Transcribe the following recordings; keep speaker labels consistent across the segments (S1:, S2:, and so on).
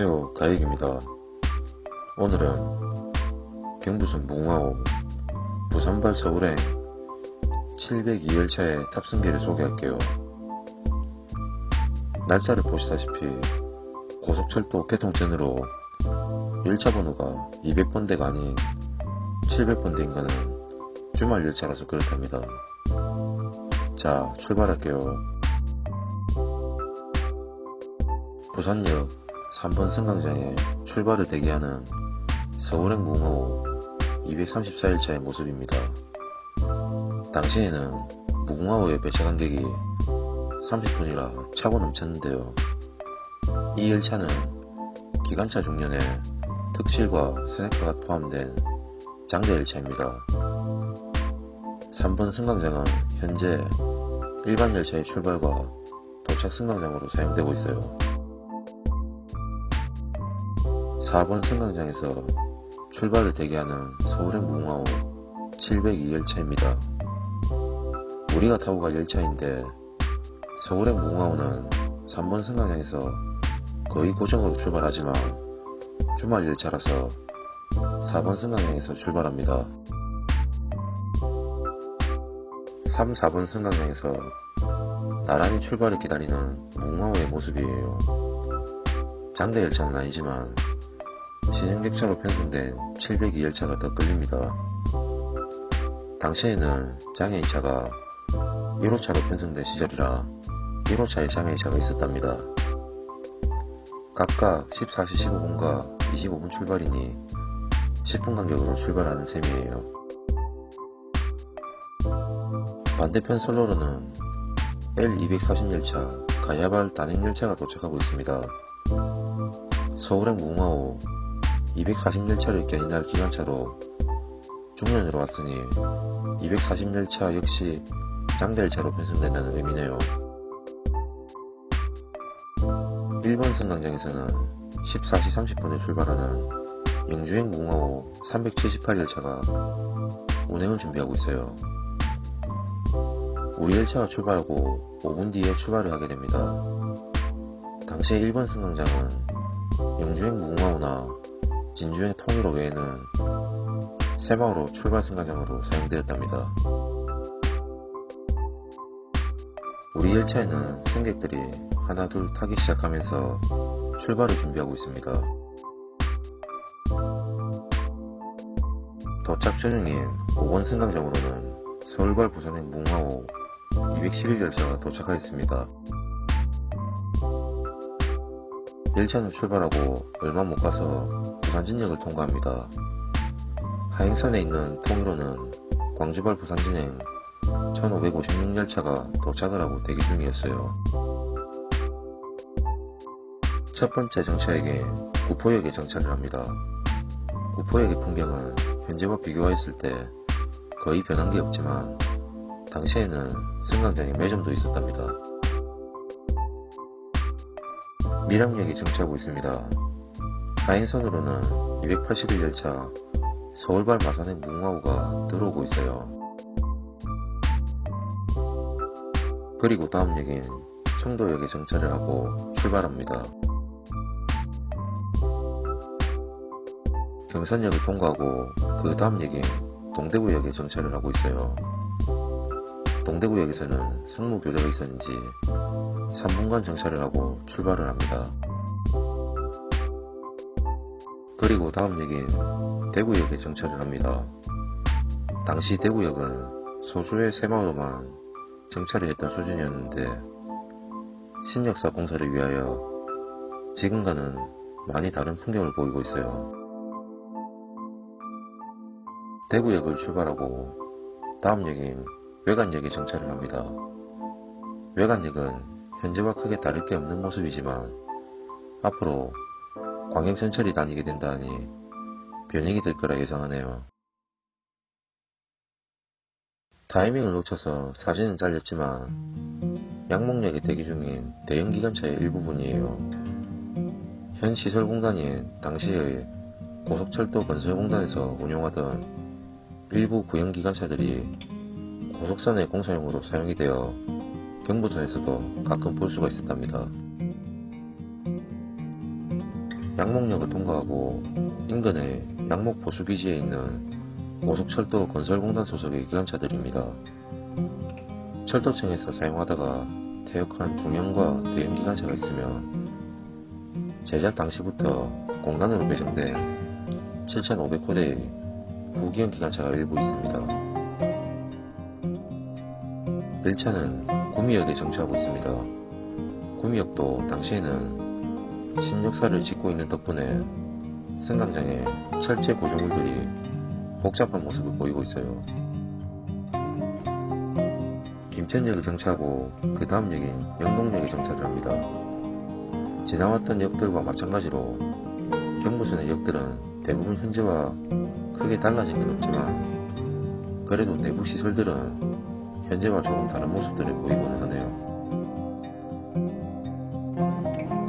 S1: 안녕하세요. 가익입니다. 오늘은 경부선 무궁화호 부산발 서울행 702열차의 탑승기를 소개할게요. 날짜를 보시다시피 고속철도 개통 전으로 열차 번호가 200번대가 아닌 700번대인 거는 주말 열차라서 그렇답니다. 자 출발할게요. 부산역 3번 승강장에 출발을 대기하는 서울행 무궁화호 234일차의 모습입니다. 당시에는 무궁화호의 배차 간격이 30분이라 차고 넘쳤는데요. 이 열차는 기관차 중년에 특실과 스네커가 포함된 장대 열차입니다. 3번 승강장은 현재 일반 열차의 출발과 도착 승강장으로 사용되고 있어요. 4번 승강장에서 출발을 대기하는 서울행 무궁화호 702 열차입니다. 우리가 타고 갈 열차인데 서울행 무궁화호는 3번 승강장에서 거의 고정으로 출발하지만 주말 열차라서 4번 승강장에서 출발합니다. 3, 4번 승강장에서 나란히 출발을 기다리는 무궁화호의 모습이에요. 장대 열차는 아니지만 신형객차로 편성된 702열차가 더 끌립니다. 당시에는 장애인 차가 1호차로 편성된 시절이라 1호차에 장애인 차가 있었답니다. 각각 14시 15분과 25분 출발이니 10분 간격으로 출발하는 셈이에요. 반대편 선로로는 L240 열차 가야발 단행 열차가 도착하고 있습니다. 서울행 무궁화호 240열차를 견인할 기관차로 중년으로 왔으니 240열차 역시 장대열차로 편성된다는 의미네요. 1번 승강장에서는 14시 30분에 출발하는 영주행 무궁화호 378열차가 운행을 준비하고 있어요. 우리 열차가 출발하고 5분 뒤에 출발을 하게 됩니다. 당시에 1번 승강장은 영주행 무궁화호나 진주행 통일호 외에는 새마을호 출발 승강장으로 사용되었답니다. 우리 열차에는 승객들이 하나 둘 타기 시작하면서 출발을 준비하고 있습니다. 도착 전용인 5번 승강장으로는 서울발 부산행 무궁화호 211열차가 도착하였습니다. 열차는 출발하고 얼마 못 가서 부산진역을 통과합니다. 하행선에 있는 통일호는 광주발 부산진행 1556 열차가 도착을 하고 대기 중이었어요. 첫 번째 정차역에 구포역에 정차를 합니다. 구포역의 풍경은 현재와 비교하였을 때 거의 변한 게 없지만 당시에는 승강장에 매점도 있었답니다. 밀양역에 정차하고 있습니다. 하행선으로는 281열차 서울발 마산행 무궁화호가 들어오고 있어요. 그리고 다음 역인 청도역에 정차를 하고 출발합니다. 경산역을 통과하고 그 다음 역인 동대구역에 정차를 하고 있어요. 동대구역에서는 승무교대가 있었는지 3분간 정차를 하고 출발을 합니다. 그리고 다음 역인 대구역에 정차를 합니다. 당시 대구역은 소수의 새마을로만 정차를 했던 수준이었는데 신역사 공사를 위하여 지금과는 많이 다른 풍경을 보이고 있어요. 대구역을 출발하고 다음 역인 외관역에 정차를 합니다. 외관역은 현재와 크게 다를 게 없는 모습이지만 앞으로 광역전철이 다니게 된다니 변형이 될 거라 예상하네요. 타이밍을 놓쳐서 사진은 잘렸지만 양목역에 대기 중인 대형 기관차의 일부분이에요. 현 시설 공단인 당시의 고속철도 건설공단에서 운용하던 일부 구형 기관차들이 고속선의 공사용으로 사용이 되어 경부선에서도 가끔 볼 수가 있었답니다. 양목역을 통과하고 인근의 양목 보수기지에 있는 고속철도 건설공단 소속의 기관차들입니다. 철도청에서 사용하다가 퇴역한 중형과 대형 기관차가 있으며 제작 당시부터 공단으로 배정된 7,500호대의 부기형 기관차가 일부 있습니다. 1차는 구미역에 정차하고 있습니다. 구미역도 당시에는 신역사를 짓고 있는 덕분에 승강장에 철제 구조물들이 복잡한 모습을 보이고 있어요. 김천역을 정차하고 그 다음 역인 영동역에 정차를 합니다. 지나왔던 역들과 마찬가지로 경부선의 역들은 대부분 현재와 크게 달라진 건 없지만 그래도 내부 시설들은 현재와 조금 다른 모습들을 보이고는 하네요.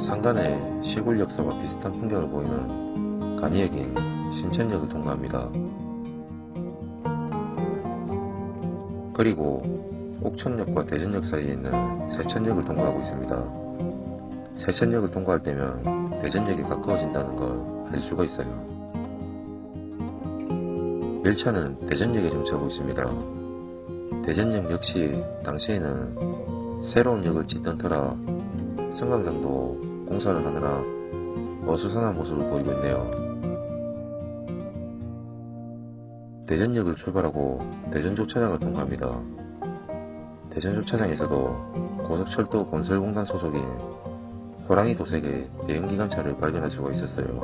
S1: 상단의 시골 역사와 비슷한 풍경을 보이는 간이역인 신천역을 통과합니다. 그리고 옥천역과 대전역 사이에 있는 세천역을 통과하고 있습니다. 세천역을 통과할 때면 대전역이 가까워진다는 걸 알 수가 있어요. 1차는 대전역에 정차하고 있습니다. 대전역 역시 당시에는 새로운 역을 짓던 터라 승강장도 공사를 하느라 어수선한 모습을 보이고 있네요. 대전역을 출발하고 대전 조차장을 통과합니다. 대전 조차장에서도 고속철도 건설공단 소속인 호랑이 도색의 대형 기관차를 발견할 수가 있었어요.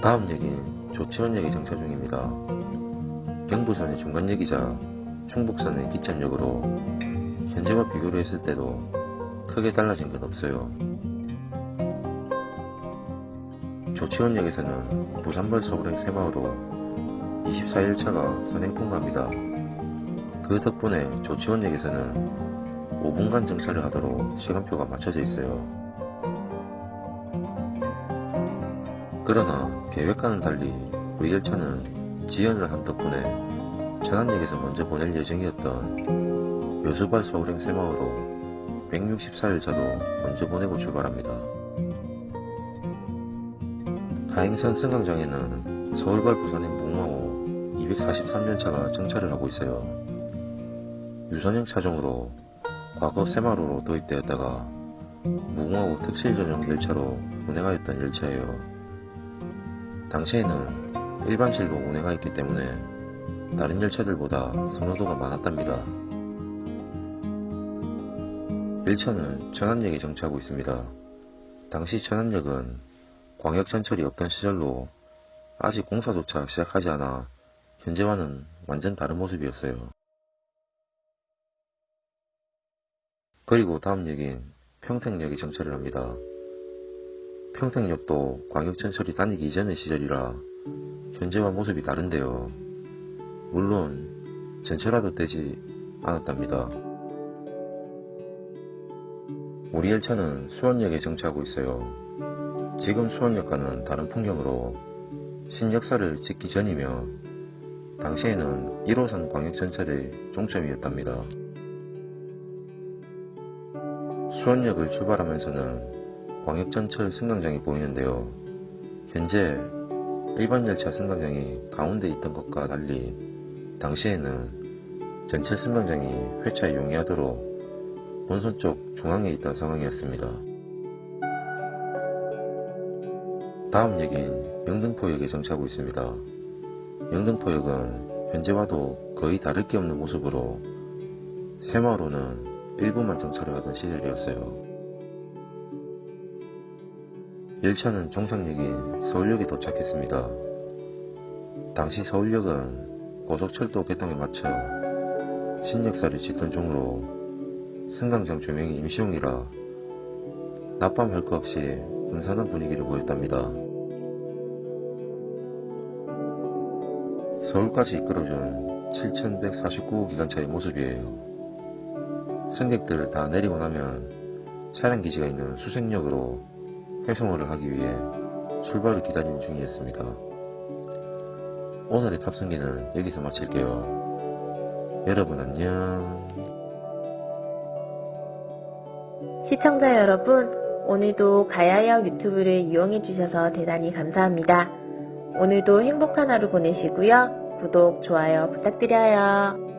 S1: 다음 역인 조치원역에 정차 중입니다. 경부선의 중간역이자 충북선의 기천역으로 현재와 비교를 했을 때도 크게 달라진 건 없어요. 조치원역에서는 부산발 서울행 새마을로 24일차가 선행 통과합니다. 그 덕분에 조치원역에서는 5분간 정차를 하도록 시간표가 맞춰져 있어요. 그러나 계획과는 달리 우리 열차는 지연을 한 덕분에 천안역에서 먼저 보낼 예정이었던 요수발 서울행 새마을로 164일차도 먼저 보내고 출발합니다. 하행선 승강장에는 서울발 부산행 목마호 243열차가 정차를 하고 있어요. 유선형 차종으로 과거 새마루로 도입되었다가 무궁화호 특실 전용 열차로 운행하였던 열차예요. 당시에는 일반실로 운행하였기 때문에 다른 열차들보다 선호도가 많았답니다. 1차는 천안역에 정차하고 있습니다. 당시 천안역은 광역전철이 없던 시절로 아직 공사조차 시작하지 않아 현재와는 완전 다른 모습이었어요. 그리고 다음 역인 평택역에 정차를 합니다. 평택역도 광역전철이 다니기 이전의 시절이라 현재와 모습이 다른데요. 물론 전철화도 되지 않았답니다. 우리 열차는 수원역에 정차하고 있어요. 지금 수원역과는 다른 풍경으로 신역사를 짓기 전이며 당시에는 1호선 광역전철의 종점이었답니다. 수원역을 출발하면서는 광역전철 승강장이 보이는데요. 현재 일반 열차 승강장이 가운데 있던 것과 달리 당시에는 전철 승강장이 회차에 용이하도록 본선 쪽 중앙에 있던 상황이었습니다. 다음 역인 영등포역에 정차하고 있습니다. 영등포역은 현재와도 거의 다를 게 없는 모습으로 새마을호는 일부만 정차를 하던 시절이었어요. 열차는 종착역인 서울역에 도착했습니다. 당시 서울역은 고속철도 개통에 맞춰 신역사를 짓던 중으로 승강장 조명이 임시용이라 낮밤 할 것 없이 분산한 분위기를 보였답니다. 서울까지 이끌어준 7149호 기관차의 모습이에요. 승객들 다 내리고 나면 차량 기지가 있는 수색역으로 회송을 하기 위해 출발을 기다리는 중이었습니다. 오늘의 탑승기는 여기서 마칠게요. 여러분 안녕.
S2: 시청자 여러분, 오늘도 가야역 유튜브를 이용해 주셔서 대단히 감사합니다. 오늘도 행복한 하루 보내시고요. 구독, 좋아요 부탁드려요.